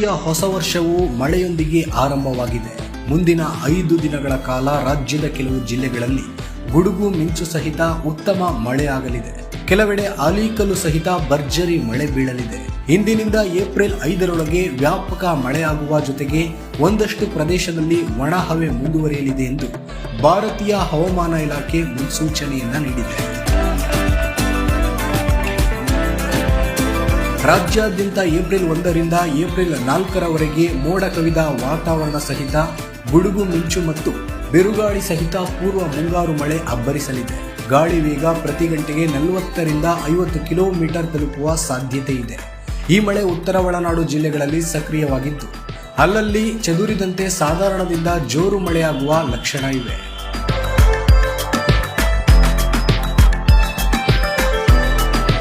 ಭಾರತೀಯ ಹೊಸ ವರ್ಷವು ಮಳೆಯೊಂದಿಗೆ ಆರಂಭವಾಗಿದೆ. ಮುಂದಿನ ಐದು ದಿನಗಳ ಕಾಲ ರಾಜ್ಯದ ಕೆಲವು ಜಿಲ್ಲೆಗಳಲ್ಲಿ ಗುಡುಗು ಮಿಂಚು ಸಹಿತ ಉತ್ತಮ ಮಳೆಯಾಗಲಿದೆ. ಕೆಲವೆಡೆ ಆಲಿಕಲ್ಲು ಸಹಿತ ಭರ್ಜರಿ ಮಳೆ ಬೀಳಲಿದೆ. ಇಂದಿನಿಂದ ಏಪ್ರಿಲ್ ಐದರೊಳಗೆ ವ್ಯಾಪಕ ಮಳೆಯಾಗುವ ಜೊತೆಗೆ ಒಂದಷ್ಟು ಪ್ರದೇಶದಲ್ಲಿ ಒಣಹವೆ ಮುಂದುವರಿಯಲಿದೆ ಎಂದು ಭಾರತೀಯ ಹವಾಮಾನ ಇಲಾಖೆ ಮುನ್ಸೂಚನೆಯನ್ನ ನೀಡಿದೆ. ರಾಜ್ಯಾದ್ಯಂತ ಏಪ್ರಿಲ್ ಒಂದರಿಂದ ಏಪ್ರಿಲ್ ನಾಲ್ಕರವರೆಗೆ ಮೋಡ ಕವಿದ ವಾತಾವರಣ ಸಹಿತ, ಗುಡುಗು ಮಿಂಚು ಮತ್ತು ಬಿರುಗಾಳಿ ಸಹಿತ ಪೂರ್ವ ಮುಂಗಾರು ಮಳೆ ಅಬ್ಬರಿಸಲಿದೆ. ಗಾಳಿ ವೇಗ ಪ್ರತಿ ಗಂಟೆಗೆ ನಲವತ್ತರಿಂದ ಐವತ್ತು ಕಿಲೋಮೀಟರ್ ತಲುಪುವ ಸಾಧ್ಯತೆ ಇದೆ. ಈ ಮಳೆ ಉತ್ತರ ಒಳನಾಡು ಜಿಲ್ಲೆಗಳಲ್ಲಿ ಸಕ್ರಿಯವಾಗಿದ್ದು ಅಲ್ಲಲ್ಲಿ ಚದುರಿದಂತೆ ಸಾಧಾರಣದಿಂದ ಜೋರು ಮಳೆಯಾಗುವ ಲಕ್ಷಣ ಇವೆ.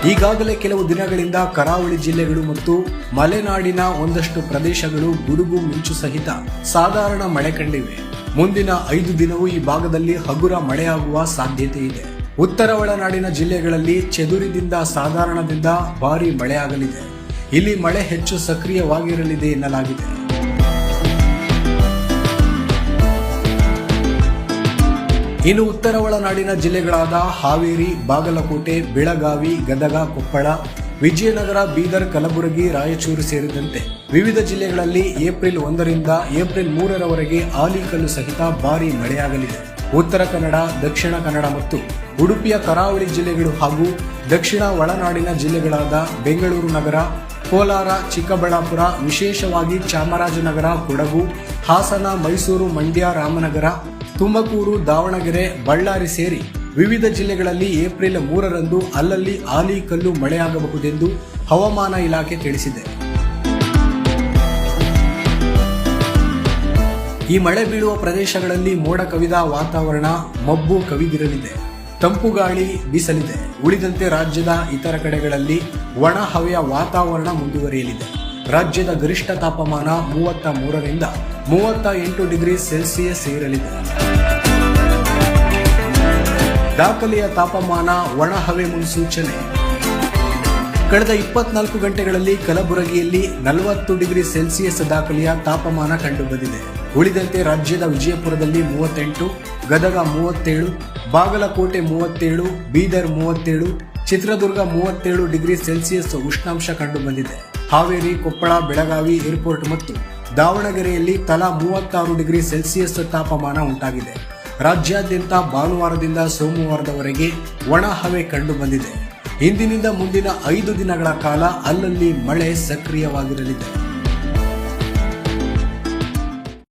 ಈಗಾಗಲೇ ಕೆಲವು ದಿನಗಳಿಂದ ಕರಾವಳಿ ಜಿಲ್ಲೆಗಳು ಮತ್ತು ಮಲೆನಾಡಿನ ಒಂದಷ್ಟು ಪ್ರದೇಶಗಳು ಗುಡುಗು ಮಿಂಚು ಸಹಿತ ಸಾಧಾರಣ ಮಳೆ ಕಂಡಿವೆ. ಮುಂದಿನ ಐದು ದಿನವೂ ಈ ಭಾಗದಲ್ಲಿ ಹಗುರ ಮಳೆಯಾಗುವ ಸಾಧ್ಯತೆ ಇದೆ. ಉತ್ತರ ಒಳನಾಡಿನ ಜಿಲ್ಲೆಗಳಲ್ಲಿ ಚದುರಿದಿಂದ ಸಾಧಾರಣದಿಂದ ಭಾರಿ ಮಳೆಯಾಗಲಿದೆ. ಇಲ್ಲಿ ಮಳೆ ಹೆಚ್ಚು ಸಕ್ರಿಯವಾಗಿರಲಿದೆ ಎನ್ನಲಾಗಿದೆ. ಇನ್ನು ಉತ್ತರ ಒಳನಾಡಿನ ಜಿಲ್ಲೆಗಳಾದ ಹಾವೇರಿ, ಬಾಗಲಕೋಟೆ, ಬೆಳಗಾವಿ, ಗದಗ, ಕೊಪ್ಪಳ, ವಿಜಯನಗರ, ಬೀದರ್, ಕಲಬುರಗಿ, ರಾಯಚೂರು ಸೇರಿದಂತೆ ವಿವಿಧ ಜಿಲ್ಲೆಗಳಲ್ಲಿ ಏಪ್ರಿಲ್ ಒಂದರಿಂದ ಏಪ್ರಿಲ್ ಮೂರರವರೆಗೆ ಆಲಿಕಲ್ಲು ಸಹಿತ ಭಾರಿ ಮಳೆಯಾಗಲಿದೆ. ಉತ್ತರ ಕನ್ನಡ, ದಕ್ಷಿಣ ಕನ್ನಡ ಮತ್ತು ಉಡುಪಿಯ ಕರಾವಳಿ ಜಿಲ್ಲೆಗಳು ಹಾಗೂ ದಕ್ಷಿಣ ಒಳನಾಡಿನ ಜಿಲ್ಲೆಗಳಾದ ಬೆಂಗಳೂರು ನಗರ, ಕೋಲಾರ, ಚಿಕ್ಕಬಳ್ಳಾಪುರ, ವಿಶೇಷವಾಗಿ ಚಾಮರಾಜನಗರ, ಕೊಡಗು, ಹಾಸನ, ಮೈಸೂರು, ಮಂಡ್ಯ, ರಾಮನಗರ ತುಮಕೂರು, ದಾವಣಗೆರೆ, ಬಳ್ಳಾರಿ ಸೇರಿ ವಿವಿಧ ಜಿಲ್ಲೆಗಳಲ್ಲಿ ಏಪ್ರಿಲ್ ಮೂರರಂದು ಅಲ್ಲಲ್ಲಿ ಆಲಿ ಕಲ್ಲು ಮಳೆಯಾಗಬಹುದೆಂದು ಹವಾಮಾನ ಇಲಾಖೆ ತಿಳಿಸಿದೆ. ಈ ಮಳೆ ಬೀಳುವ ಪ್ರದೇಶಗಳಲ್ಲಿ ಮೋಡ ಕವಿದ ವಾತಾವರಣ, ಮಬ್ಬು ಕವಿದಿರಲಿದೆ. ತಂಪು ಗಾಳಿ ಬೀಸಲಿದೆ. ಉಳಿದಂತೆ ರಾಜ್ಯದ ಇತರ ಕಡೆಗಳಲ್ಲಿ ಒಣ ಹವೆಯ ವಾತಾವರಣ ಮುಂದುವರಿಯಲಿದೆ. ರಾಜ್ಯದ ಗರಿಷ್ಠ ತಾಪಮಾನ ಮೂವತ್ತ ಮೂರರಿಂದ ಮೂವತ್ತ ಎಂಟು ಡಿಗ್ರಿ ಸೆಲ್ಸಿಯಸ್ ಇರಲಿದೆ ದಾಖಲೆಯ ತಾಪಮಾನ ಒಣಹವೆ ಮುನ್ಸೂಚನೆ. ಕಳೆದ ಇಪ್ಪತ್ನಾಲ್ಕು ಗಂಟೆಗಳಲ್ಲಿ ಕಲಬುರಗಿಯಲ್ಲಿ ನಲವತ್ತು ಡಿಗ್ರಿ ಸೆಲ್ಸಿಯಸ್ ದಾಖಲೆಯ ತಾಪಮಾನ ಕಂಡುಬಂದಿದೆ. ಉಳಿದಂತೆ ರಾಜ್ಯದ ವಿಜಯಪುರದಲ್ಲಿ ಮೂವತ್ತೆಂಟು, ಗದಗ ಮೂವತ್ತೇಳು, ಬಾಗಲಕೋಟೆ ಮೂವತ್ತೇಳು, ಬೀದರ್ ಮೂವತ್ತೇಳು, ಚಿತ್ರದುರ್ಗ ಮೂವತ್ತೇಳು ಡಿಗ್ರಿ ಸೆಲ್ಸಿಯಸ್ ಉಷ್ಣಾಂಶ ಕಂಡುಬಂದಿದೆ. ಹಾವೇರಿ, ಕೊಪ್ಪಳ, ಬೆಳಗಾವಿ, ಏರ್ಪೋರ್ಟ್ ಮತ್ತು ದಾವಣಗೆರೆಯಲ್ಲಿ ತಲಾ ಮೂವತ್ತಾರು ಡಿಗ್ರಿ ಸೆಲ್ಸಿಯಸ್ ತಾಪಮಾನ ಉಂಟಾಗಿದೆ. ರಾಜ್ಯಾದ್ಯಂತ ಭಾನುವಾರದಿಂದ ಸೋಮವಾರದವರೆಗೆ ಒಣ ಹವೆ ಕಂಡುಬಂದಿದೆ ಇಂದಿನಿಂದ ಮುಂದಿನ ಐದು ದಿನಗಳ ಕಾಲ ಅಲ್ಲಲ್ಲಿ ಮಳೆ ಸಕ್ರಿಯವಾಗಿರಲಿದೆ.